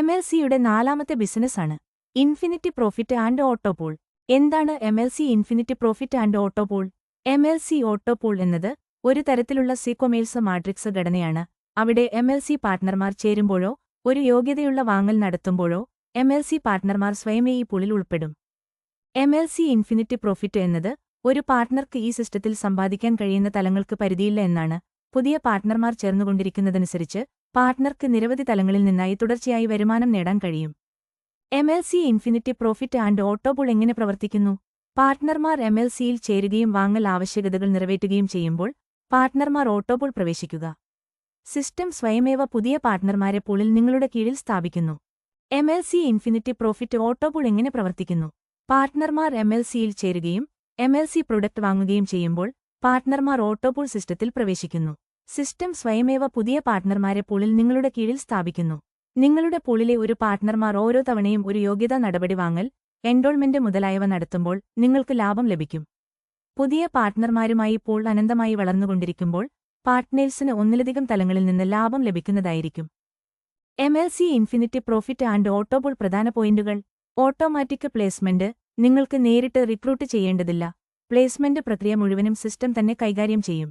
M L സിയുടെ നാലാമത്തെ ബിസിനസ്സാണ് ഇൻഫിനിറ്റി പ്രോഫിറ്റ് ആൻഡ് ഓട്ടോപോൾ എന്താണ് M L C infinity profit and autopool M L C autopool എന്നത് ഒരു തരത്തിലുള്ള സീക്വമേൽസ് മാട്രിക്സ് ഘടനയാണ്. അവിടെ എം എൽ സി പാർട്ട്ണർമാർ ചേരുമ്പോഴോ ഒരു യോഗ്യതയുള്ള വാങ്ങൽ നടത്തുമ്പോഴോ എം എൽ സി പാർട്ട്ണർമാർ സ്വയമേ ഈ പൂളിൽ ഉൾപ്പെടും. M L C infinity profit എന്നത് ഒരു പാർട്ട്ണർക്ക് ഈ സിസ്റ്റത്തിൽ സമ്പാദിക്കാൻ കഴിയുന്ന തലങ്ങൾക്ക് പരിധിയില്ല എന്നാണ്. പുതിയ പാർട്ട്ണർമാർ ചേർന്നുകൊണ്ടിരിക്കുന്നതനുസരിച്ച് പാർട്ട്ണർക്ക് നിരവധി തലങ്ങളിൽ നിന്നായി തുടർച്ചയായി വരുമാനം നേടാൻ കഴിയും. M L C infinity profit and autopool എങ്ങനെ പ്രവർത്തിക്കുന്നു? പാർട്ട്ണർമാർ എം എൽ സിയിൽ ചേരുകയും വാങ്ങൽ ആവശ്യകതകൾ നിറവേറ്റുകയും ചെയ്യുമ്പോൾ പാർട്ട്ണർമാർ ഓട്ടോബുൾ പ്രവേശിക്കുക. സിസ്റ്റം സ്വയമേവ പുതിയ പാർട്ട്ണർമാരെ പൂളിൽ നിങ്ങളുടെ കീഴിൽ സ്ഥാപിക്കുന്നു. M L C infinity profit autopool എങ്ങനെ പ്രവർത്തിക്കുന്നു? പാർട്ട്ണർമാർ എം എൽ സിയിൽ ചേരുകയും എം എൽ സി പ്രൊഡക്റ്റ് വാങ്ങുകയും ചെയ്യുമ്പോൾ പാർട്ട്ണർമാർ ഓട്ടോപൂൾ സിസ്റ്റത്തിൽ പ്രവേശിക്കുന്നു. സിസ്റ്റം സ്വയമേവ പുതിയ പാർട്ട്ണർമാരെ പൂളിൽ നിങ്ങളുടെ കീഴിൽ സ്ഥാപിക്കുന്നു. നിങ്ങളുടെ പൂളിലെ ഒരു പാർട്ട്ണർമാർ ഓരോ തവണയും ഒരു യോഗ്യതാ നടപടി വാങ്ങൽ എൻറോൾമെന്റ് മുതലായവ നടത്തുമ്പോൾ നിങ്ങൾക്ക് ലാഭം ലഭിക്കും. പുതിയ പാർട്ട്ണർമാരുമായി പൂൾ അനന്തമായി വളർന്നുകൊണ്ടിരിക്കുമ്പോൾ പാർട്ട്നേഴ്സിന് ഒന്നിലധികം തലങ്ങളിൽ നിന്ന് ലാഭം ലഭിക്കുന്നതായിരിക്കും. M L C infinity profit and autopool പ്രധാന പോയിന്റുകൾ. ഓട്ടോമാറ്റിക് പ്ലേസ്മെന്റ് നിങ്ങൾക്ക് നേരിട്ട് റിക്രൂട്ട് ചെയ്യേണ്ടതില്ല. പ്ലേസ്മെന്റ് പ്രക്രിയ മുഴുവനും സിസ്റ്റം തന്നെ കൈകാര്യം ചെയ്യും.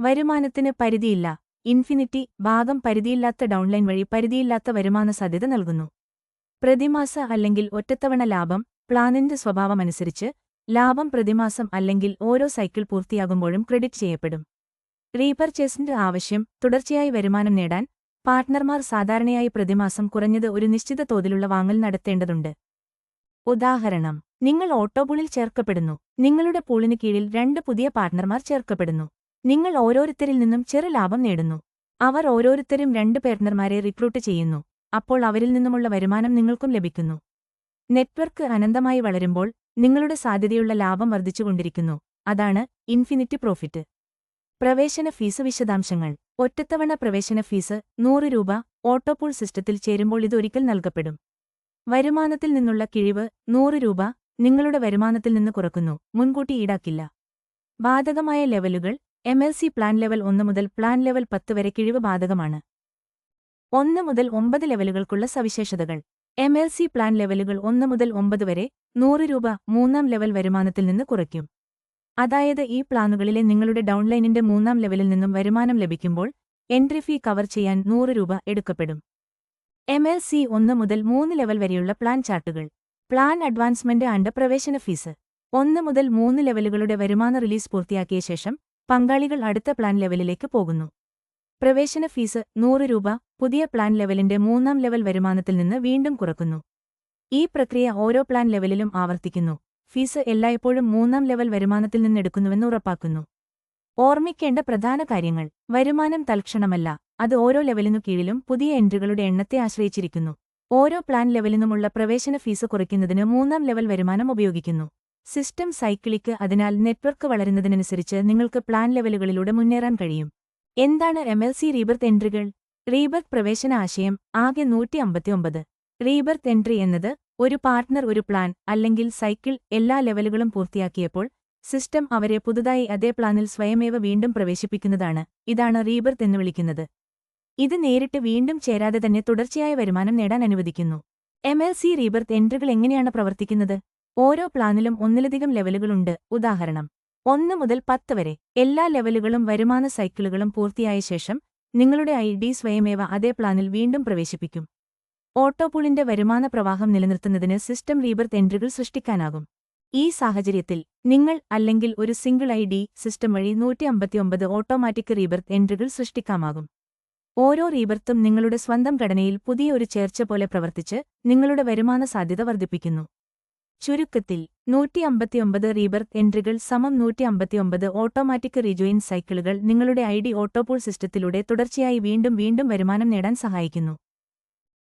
വരുമാനത്തിന് പരിധിയില്ല. ഇൻഫിനിറ്റി ഭാഗം പരിധിയില്ലാത്ത ഡൗൺലൈൻ വഴി പരിധിയില്ലാത്ത വരുമാന സാധ്യത നൽകുന്നു. പ്രതിമാസ അല്ലെങ്കിൽ ഒറ്റത്തവണ ലാഭം പ്ലാനിന്റെ സ്വഭാവമനുസരിച്ച് ലാഭം പ്രതിമാസം അല്ലെങ്കിൽ ഓരോ സൈക്കിൾ പൂർത്തിയാകുമ്പോഴും ക്രെഡിറ്റ് ചെയ്യപ്പെടും. റീപർച്ചേസിന്റെ ആവശ്യം തുടർച്ചയായി വരുമാനം നേടാൻ പാർട്ട്ണർമാർ സാധാരണയായി പ്രതിമാസം കുറഞ്ഞത് ഒരു നിശ്ചിത തോതിലുള്ള വാങ്ങൽ നടത്തേണ്ടതുണ്ട്. ഉദാഹരണം നിങ്ങൾ ഓട്ടോപൂളിൽ ചേർക്കപ്പെടുന്നു. നിങ്ങളുടെ പൂളിന് കീഴിൽ രണ്ട് പുതിയ പാർട്ട്ണർമാർ ചേർക്കപ്പെടുന്നു. നിങ്ങൾ ഓരോരുത്തരിൽ നിന്നും ചെറു ലാഭം നേടുന്നു. അവർ ഓരോരുത്തരും രണ്ട് പേർണർമാരെ റിക്രൂട്ട് ചെയ്യുന്നു. അപ്പോൾ അവരിൽ നിന്നുമുള്ള വരുമാനം നിങ്ങൾക്കും ലഭിക്കുന്നു. നെറ്റ്വർക്ക് അനന്തമായി വളരുമ്പോൾ നിങ്ങളുടെ സാധ്യതയുള്ള ലാഭം വർദ്ധിച്ചുകൊണ്ടിരിക്കുന്നു അതാണ് ഇൻഫിനിറ്റി പ്രോഫിറ്റ്. പ്രവേശന ഫീസ് വിശദാംശങ്ങൾ. ഒറ്റത്തവണ പ്രവേശന ഫീസ് നൂറ് രൂപ ഓട്ടോപൂൾ സിസ്റ്റത്തിൽ ചേരുമ്പോൾ ഇതൊരിക്കൽ നൽകപ്പെടും. വരുമാനത്തിൽ നിന്നുള്ള കിഴിവ് നൂറ് രൂപ നിങ്ങളുടെ വരുമാനത്തിൽ നിന്ന് കുറക്കുന്നു. മുൻകൂട്ടി ഈടാക്കില്ല. ബാധകമായ ലെവലുകൾ M L C plan level ഒന്ന് മുതൽ പ്ലാൻ ലെവൽ പത്ത് വരെ കിഴിവ് ബാധകമാണ്. ഒന്ന് മുതൽ ഒമ്പത് ലെവലുകൾക്കുള്ള സവിശേഷതകൾ. എം എൽ സി പ്ലാൻ ലെവലുകൾ ഒന്ന് മുതൽ ഒമ്പത് വരെ നൂറ് രൂപ മൂന്നാം ലെവൽ വരുമാനത്തിൽ നിന്ന് കുറയ്ക്കും. അതായത് ഈ പ്ലാനുകളിലെ നിങ്ങളുടെ ഡൗൺലൈനിന്റെ മൂന്നാം ലെവലിൽ നിന്നും വരുമാനം ലഭിക്കുമ്പോൾ എൻട്രി ഫീ കവർ ചെയ്യാൻ നൂറ് രൂപ എടുക്കപ്പെടും. എം എൽ സി ഒന്ന് മുതൽ മൂന്ന് ലെവൽ വരെയുള്ള പ്ലാൻ ചാർട്ടുകൾ. പ്ലാൻ അഡ്വാൻസ്മെന്റ് ആൻഡ് പ്രവേശന ഫീസ് ഒന്ന് മുതൽ മൂന്ന് ലെവലുകളുടെ വരുമാന റിലീസ് പൂർത്തിയാക്കിയ ശേഷം പങ്കാളികൾ അടുത്ത പ്ലാൻ ലെവലിലേക്ക് പോകുന്നു. പ്രവേശന ഫീസ് നൂറ് രൂപ പുതിയ പ്ലാൻ ലെവലിന്റെ മൂന്നാം ലെവൽ വരുമാനത്തിൽ നിന്ന് വീണ്ടും കുറക്കുന്നു. ഈ പ്രക്രിയ ഓരോ പ്ലാൻ ലെവലിലും ആവർത്തിക്കുന്നു. ഫീസ് എല്ലായ്പ്പോഴും മൂന്നാം ലെവൽ വരുമാനത്തിൽ നിന്നെടുക്കുന്നുവെന്ന് ഉറപ്പാക്കുന്നു. ഓർമ്മിക്കേണ്ട പ്രധാന കാര്യങ്ങൾ. വരുമാനം തൽക്ഷണമല്ല. അത് ഓരോ ലെവലിനു കീഴിലും പുതിയ എൻട്രികളുടെ എണ്ണത്തെ ആശ്രയിച്ചിരിക്കുന്നു. ഓരോ പ്ലാൻ ലെവലിനുമുള്ള പ്രവേശന ഫീസ് കുറയ്ക്കുന്നതിന് മൂന്നാം ലെവൽ വരുമാനം ഉപയോഗിക്കുന്നു. സിസ്റ്റം സൈക്കിളിക്ക് അതിനാൽ നെറ്റ്വർക്ക് വളരുന്നതിനനുസരിച്ച് നിങ്ങൾക്ക് പ്ലാൻ ലെവലുകളിലൂടെ മുന്നേറാൻ കഴിയും. എന്താണ് എം എൽ സി റീബർത്ത് എൻട്രികൾ? റീബർത്ത് പ്രവേശന ആശയം ആകെ നൂറ്റി അമ്പത്തിയൊമ്പത് റീബർത്ത് എൻട്രി എന്നത് ഒരു പാർട്ട്ണർ ഒരു പ്ലാൻ അല്ലെങ്കിൽ സൈക്കിൾ എല്ലാ ലെവലുകളും പൂർത്തിയാക്കിയപ്പോൾ സിസ്റ്റം അവരെ പുതുതായി അതേ പ്ലാനിൽ സ്വയമേവ വീണ്ടും പ്രവേശിപ്പിക്കുന്നതാണ്. ഇതാണ് റീബർത്ത് എന്ന് വിളിക്കുന്നത്. ഇത് നേരിട്ട് വീണ്ടും ചേരാതെ തന്നെ തുടർച്ചയായ വരുമാനം നേടാൻ അനുവദിക്കുന്നു. എം എൽ സി റീബർത്ത് എൻട്രികൾ എങ്ങനെയാണ് പ്രവർത്തിക്കുന്നത്? ഓരോ പ്ലാനിലും ഒന്നിലധികം ലെവലുകളുണ്ട്. ഉദാഹരണം ഒന്ന് മുതൽ പത്ത് വരെ. എല്ലാ ലെവലുകളും വരുമാന സൈക്കിളുകളും പൂർത്തിയായ ശേഷം നിങ്ങളുടെ ഐ ഡി സ്വയമേവ അതേ പ്ലാനിൽ വീണ്ടും പ്രവേശിപ്പിക്കും. ഓട്ടോപൂളിന്റെ വരുമാന പ്രവാഹം നിലനിർത്തുന്നതിന് സിസ്റ്റം റീബർത്ത് എൻട്രികൾ സൃഷ്ടിക്കാനാകും. ഈ സാഹചര്യത്തിൽ നിങ്ങൾ അല്ലെങ്കിൽ ഒരു സിംഗിൾ ഐ ഡി സിസ്റ്റം വഴി നൂറ്റി അമ്പത്തിയൊമ്പത് ഓട്ടോമാറ്റിക് റീബർത്ത് എൻട്രികൾ സൃഷ്ടിക്കാമാകും. ഓരോ റീബർത്തും നിങ്ങളുടെ സ്വന്തം ഘടനയിൽ പുതിയ ഒരു ചേർച്ച പോലെ പ്രവർത്തിച്ച് നിങ്ങളുടെ വരുമാന സാധ്യത വർദ്ധിപ്പിക്കുന്നു. ചുരുക്കത്തിൽ നൂറ്റി അമ്പത്തിയൊമ്പത് റീബർത്ത് എൻട്രികൾ സമം നൂറ്റി അമ്പത്തിയൊമ്പത് ഓട്ടോമാറ്റിക് റിജോയിൻ സൈക്കിളുകൾ നിങ്ങളുടെ ഐ ഡി ഓട്ടോപൂൾ സിസ്റ്റത്തിലൂടെ തുടർച്ചയായി വീണ്ടും വീണ്ടും വരുമാനം നേടാൻ സഹായിക്കുന്നു.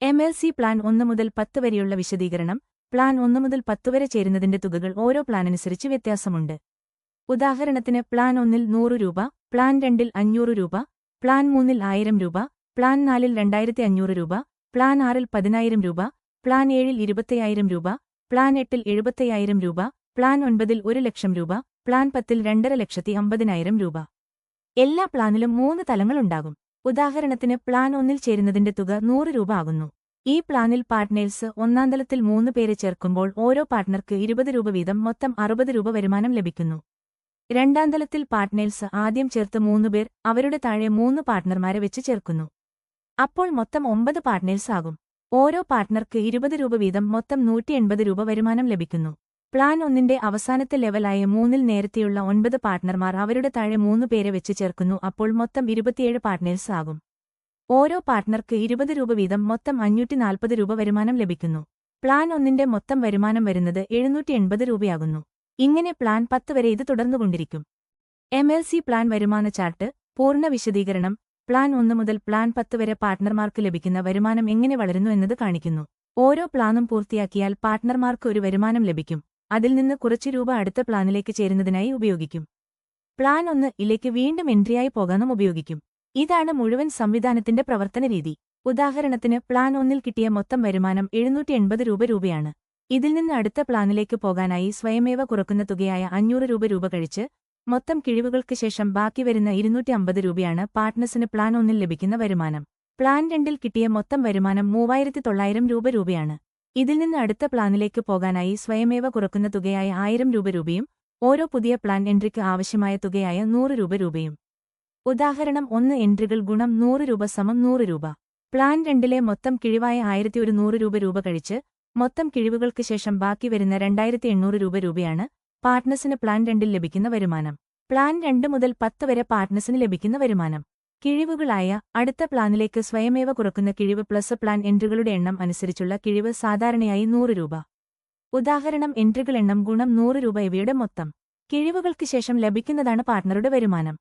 എം എൽ സി പ്ലാൻ ഒന്ന് മുതൽ പത്ത് വരെയുള്ള വിശദീകരണം പ്ലാൻ ഒന്ന് മുതൽ പത്ത് വരെ ചേരുന്നതിന്റെ തുകകൾ ഓരോ പ്ലാനനുസരിച്ച് വ്യത്യാസമുണ്ട്. ഉദാഹരണത്തിന് പ്ലാൻ ഒന്നിൽ നൂറ് രൂപ പ്ലാൻ രണ്ടിൽ അഞ്ഞൂറ് രൂപ പ്ലാൻ മൂന്നിൽ ആയിരം രൂപ പ്ലാൻ നാലിൽ രണ്ടായിരത്തി അഞ്ഞൂറ് രൂപ പ്ലാൻ ആറിൽ പതിനായിരം രൂപ പ്ലാൻ ഏഴിൽ ഇരുപത്തയ്യായിരം രൂപ പ്ലാൻ എട്ടിൽ എഴുപത്തയ്യായിരം രൂപ പ്ലാൻ ഒൻപതിൽ ഒരു ലക്ഷം രൂപ പ്ലാൻ പത്തിൽ രണ്ടര ലക്ഷത്തി അമ്പതിനായിരം രൂപ. എല്ലാ പ്ലാനിലും മൂന്ന് തലങ്ങളുണ്ടാകും ഉദാഹരണത്തിന് പ്ലാൻ ഒന്നിൽ ചേരുന്നതിന്റെ തുക നൂറ് രൂപ ആകുന്നു. ഈ പ്ലാനിൽ പാർട്ട്നേഴ്സ് ഒന്നാം തലത്തിൽ മൂന്ന് പേരെ ചേർക്കുമ്പോൾ ഓരോ പാർട്ട്ണർക്ക് ഇരുപത് രൂപ വീതം മൊത്തം അറുപത് രൂപ വരുമാനം ലഭിക്കുന്നു. രണ്ടാം തലത്തിൽ പാർട്ട്നേഴ്സ് ആദ്യം ചേർത്ത് മൂന്നുപേർ അവരുടെ താഴെ മൂന്ന് പാർട്ട്ണർമാരെ വെച്ച് ചേർക്കുന്നു. അപ്പോൾ മൊത്തം ഒമ്പത് പാർട്ട്നേഴ്സ് ആകും. ഓരോ പാർട്ട്ണർക്ക് ഇരുപത് രൂപ വീതം മൊത്തം നൂറ്റി എൺപത് രൂപ വരുമാനം ലഭിക്കുന്നു. പ്ലാൻ ഒന്നിന്റെ അവസാനത്തെ ലെവലായ മൂന്നിൽ നേരത്തെയുള്ള ഒൻപത് പാർട്ട്ണർമാർ അവരുടെ താഴെ മൂന്ന് പേരെ വെച്ച് ചേർക്കുന്നു അപ്പോൾ മൊത്തം ഇരുപത്തിയേഴ് പാർട്ട്നേഴ്സ് ആകും. ഓരോ പാർട്ട്ണർക്ക് ഇരുപത് രൂപ വീതം മൊത്തം അഞ്ഞൂറ്റി നാൽപ്പത് രൂപ വരുമാനം ലഭിക്കുന്നു. പ്ലാൻ ഒന്നിന്റെ മൊത്തം വരുമാനം വരുന്നത് എഴുന്നൂറ്റി എൺപത് രൂപയാകുന്നു. ഇങ്ങനെ പ്ലാൻ പത്ത് വരെ ഇത് തുടർന്നുകൊണ്ടിരിക്കും. എം എൽ സി പ്ലാൻ വരുമാന ചാർട്ട് പൂർണ വിശദീകരണം പ്ലാൻ ഒന്ന് മുതൽ പ്ലാൻ പത്ത് വരെ പാർട്ട്ണർമാർക്ക് ലഭിക്കുന്ന വരുമാനം എങ്ങനെ വളരുന്നു എന്നത് കാണിക്കുന്നു. ഓരോ പ്ലാനും പൂർത്തിയാക്കിയാൽ പാർട്ട്ണർമാർക്ക് ഒരു വരുമാനം ലഭിക്കും. അതിൽ നിന്ന് കുറച്ച് രൂപ അടുത്ത പ്ലാനിലേക്ക് ചേരുന്നതിനായി ഉപയോഗിക്കും. പ്ലാൻ ഒന്ന് ഇലേക്ക് വീണ്ടും എൻട്രിയായി പോകാനും ഉപയോഗിക്കും. ഇതാണ് മുഴുവൻ സംവിധാനത്തിന്റെ പ്രവർത്തന രീതി. ഉദാഹരണത്തിന് പ്ലാൻ ഒന്നിൽ കിട്ടിയ മൊത്തം വരുമാനം എഴുന്നൂറ്റി എൺപത് രൂപ രൂപയാണ്. ഇതിൽ നിന്ന് അടുത്ത പ്ലാനിലേക്ക് പോകാനായി സ്വയമേവ കുറക്കുന്ന തുകയായ അഞ്ഞൂറ് രൂപ രൂപ കഴിച്ച് മൊത്തം കിഴിവുകൾക്ക് ശേഷം ബാക്കി വരുന്ന ഇരുന്നൂറ്റി അമ്പത് രൂപയാണ് പാർട്ട്നേഴ്സിന് പ്ലാൻ ഒന്നിൽ ലഭിക്കുന്ന വരുമാനം. പ്ലാൻ രണ്ടിൽ കിട്ടിയ മൊത്തം വരുമാനം മൂവായിരത്തി തൊള്ളായിരം രൂപ രൂപയാണ്. ഇതിൽ നിന്ന് അടുത്ത പ്ലാനിലേക്ക് പോകാനായി സ്വയമേവ കുറക്കുന്ന തുകയായ ആയിരം രൂപ രൂപയും ഓരോ പുതിയ പ്ലാൻ എൻട്രിക്ക് ആവശ്യമായ തുകയായ നൂറ് രൂപ രൂപയും. ഉദാഹരണം ഒന്ന് എൻട്രികൾ ഗുണം നൂറ് രൂപ സമം നൂറ് രൂപ. പ്ലാൻ രണ്ടിലെ മൊത്തം കിഴിവായ ആയിരത്തി ഒരു നൂറ് രൂപ രൂപ കഴിച്ച് മൊത്തം കിഴിവുകൾക്ക് ശേഷം ബാക്കി വരുന്ന രണ്ടായിരത്തി എണ്ണൂറ് രൂപ രൂപയാണ് പാർട്ട്നേഴ്സിന് പ്ലാൻ രണ്ടിൽ ലഭിക്കുന്ന വരുമാനം. പ്ലാൻ രണ്ട് മുതൽ പത്ത് വരെ പാർട്ട്നേഴ്സിന് ലഭിക്കുന്ന വരുമാനം. കിഴിവുകളായ അടുത്ത പ്ലാനിലേക്ക് സ്വയമേവ കുറക്കുന്ന കിഴിവ് പ്ലസ് പ്ലാൻ എൻട്രികളുടെ എണ്ണം അനുസരിച്ചുള്ള കിഴിവ് സാധാരണയായി നൂറ് രൂപ. ഉദാഹരണം എൻട്രികൾ എണ്ണം ഗുണം നൂറ് രൂപ ഇവയുടെ മൊത്തം. കിഴിവുകൾക്ക് ശേഷം ലഭിക്കുന്നതാണ് പാർട്ട്ണറുടെ വരുമാനം.